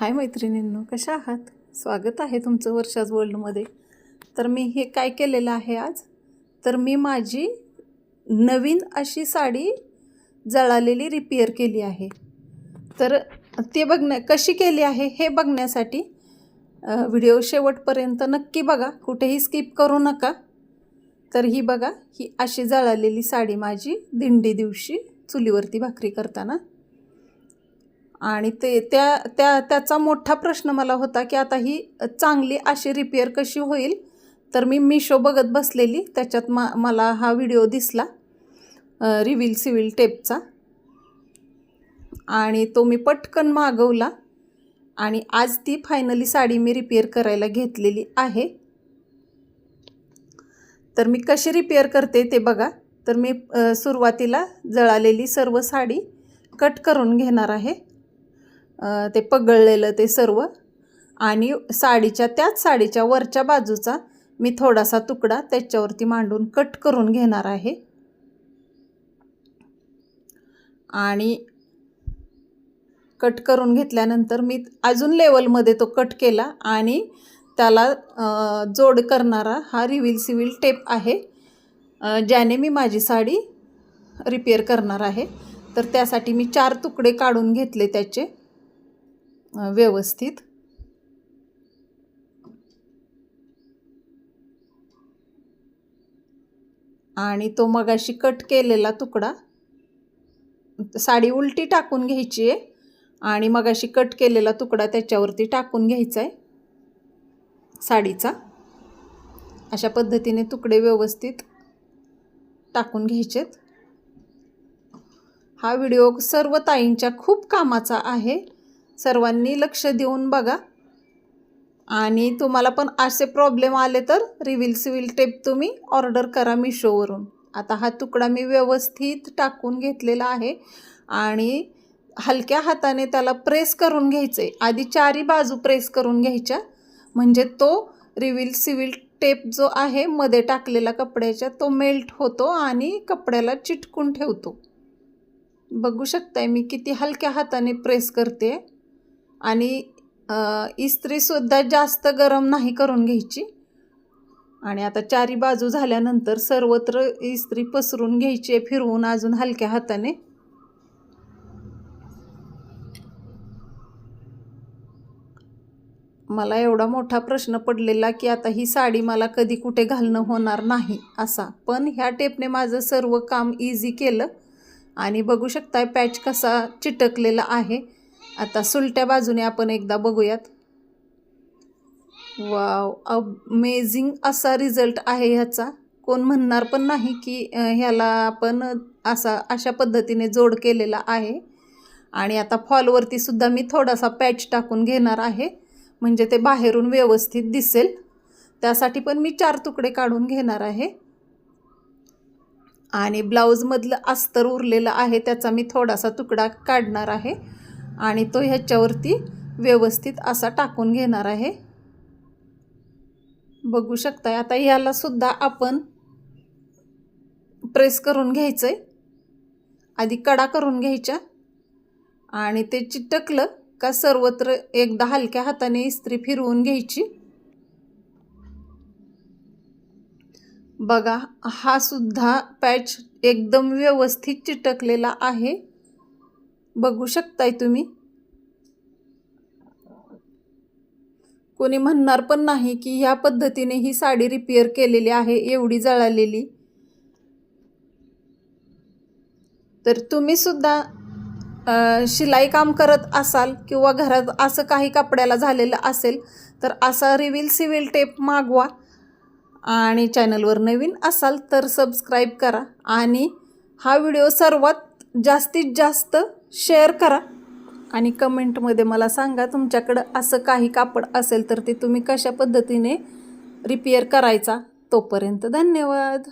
हाय मैत्रिणींनो कशा आहात? स्वागत आहे तुमचं वर्षाज वर्ल्डमध्ये तर मी हे काय केलेलं आहे आज? तर मी माझी नवीन अशी साडी जळालेली रिपेअर केली आहे. तर ते बघण्या कशी केली आहे हे बघण्यासाठी व्हिडिओ शेवटपर्यंत नक्की बघा. कुठेही स्किप करू नका. तर ही बघा ही अशी जळालेली साडी माझी दिंडी दिवशी चुलीवरती भाकरी करताना. आणि ते त्या त्या त्याचा मोठा प्रश्न मला होता की आता ही चांगली अशी रिपेअर कशी होईल? तर मी मिशो बघत बसलेली. त्याच्यात मा मला हा व्हिडिओ दिसला रिव्हिल सिव्हिल टेपचा आणि तो मी पटकन मागवला. आणि आज ती फायनली साडी मी रिपेअर करायला घेतलेली आहे. तर मी कशी रिपेअर करते ते बघा. तर मी सुरुवातीला जळालेली सर्व साडी कट करून घेणार आहे. ते पगळलेलं ते सर्व. आणि साडीच्या त्याच साडीच्या वरच्या बाजूचा मी थोडासा तुकडा त्याच्यावरती मांडून कट करून घेणार आहे. आणि कट करून घेतल्यानंतर मी अजून लेवलमध्ये तो कट केला आणि त्याला जोड करणारा हा रिव्हिल सिव्हिल टेप आहे ज्याने मी माझी साडी रिपेअर करणार आहे. तर त्यासाठी मी चार तुकडे काढून घेतले त्याचे. व्यवस्थित. आणि तो मगाशी कट केलेला तुकडा. साडी उलटी टाकून घ्यायची आहे. आणि मगाशी कट केलेला तुकडा त्याच्यावरती टाकून घ्यायचा आहे साडीचा. अशा पद्धतीने तुकडे व्यवस्थित टाकून घ्यायचेत. हा व्हिडिओ सर्व ताईंच्या खूप कामाचा आहे. सर्वांनी लक्ष देऊन बघा. आणि तुम्हाला पण असे प्रॉब्लेम आले तर रिव्हिल सिव्हिल टेप तुम्ही ऑर्डर करा मिशोवरून आता हा तुकडा मी व्यवस्थित टाकून घेतलेला आहे. आणि हलक्या हाताने त्याला प्रेस करून घ्यायचं आहे आधी चारी बाजू प्रेस करून घ्यायच्या. म्हणजे तो रिव्हिल सिव्हिल टेप जो आहे मध्ये टाकलेला कपड्याच्या तो मेल्ट होतो आणि कपड्याला चिटकून ठेवतो. बघू शकताय मी किती हलक्या हाताने प्रेस करते आणि इस्त्रीसुद्धा जास्त गरम नाही करून घ्यायची. आणि आता चारी बाजू झाल्यानंतर सर्वत्र इस्त्री पसरून घ्यायची आहे फिरवून अजून हलक्या हाताने. मला एवढा मोठा प्रश्न पडलेला की आता ही साडी मला कधी कुठे घालणं होणार नाही असा. पण ह्या टेपने माझं सर्व काम इझी केलं. आणि बघू शकताय पॅच कसा चिटकलेला आहे. आता सुलट्या बाजूने आपण एकदा बघूयात. वाव अमेझिंग असा रिझल्ट आहे ह्याचा. कोण म्हणणार पण नाही की ह्याला आपण असा अशा पद्धतीने जोड केलेला आहे. आणि आता फॉलवरती सुद्धा मी थोडासा पॅच टाकून घेणार आहे. म्हणजे ते बाहेरून व्यवस्थित दिसेल. त्यासाठी पण मी चार तुकडे काढून घेणार आहे. आणि ब्लाऊजमधलं अस्तर उरलेलं आहे त्याचा मी थोडासा तुकडा काढणार आहे. आणि तो ह्याच्यावरती व्यवस्थित असा टाकून घेणार आहे. बघू शकताय आता ह्याला सुद्धा आपण प्रेस करून घ्यायचं आहे आधी कडा करून घ्यायच्या. आणि ते चिटकलं का सर्वत्र एकदा हलक्या हाताने इस्त्री फिरवून घ्यायची. बघा हा सुद्धा पॅच एकदम व्यवस्थित चिटकलेला आहे. बघू शकताय तुम्ही. कोणी म्हणणार पण नाही की ह्या पद्धतीने ही साडी रिपेअर केलेली आहे एवढी जळालेली. तर तुम्ही सुद्धा शिलाई काम करत असाल किंवा घरात असं काही कपड्याला झालेलं असेल तर असा रिव्हिल सिव्हिल टेप मागवा आणि चॅनलवर नवीन असाल तर सबस्क्राईब करा. आणि हा व्हिडिओ सर्वात जास्तीत जास्त शेअर करा आणि कमेंटमध्ये मला सांगा तुमच्याकडं असं काही कापड असेल तर ते तुम्ही कशा पद्धतीने रिपेअर करायचा. तोपर्यंत धन्यवाद.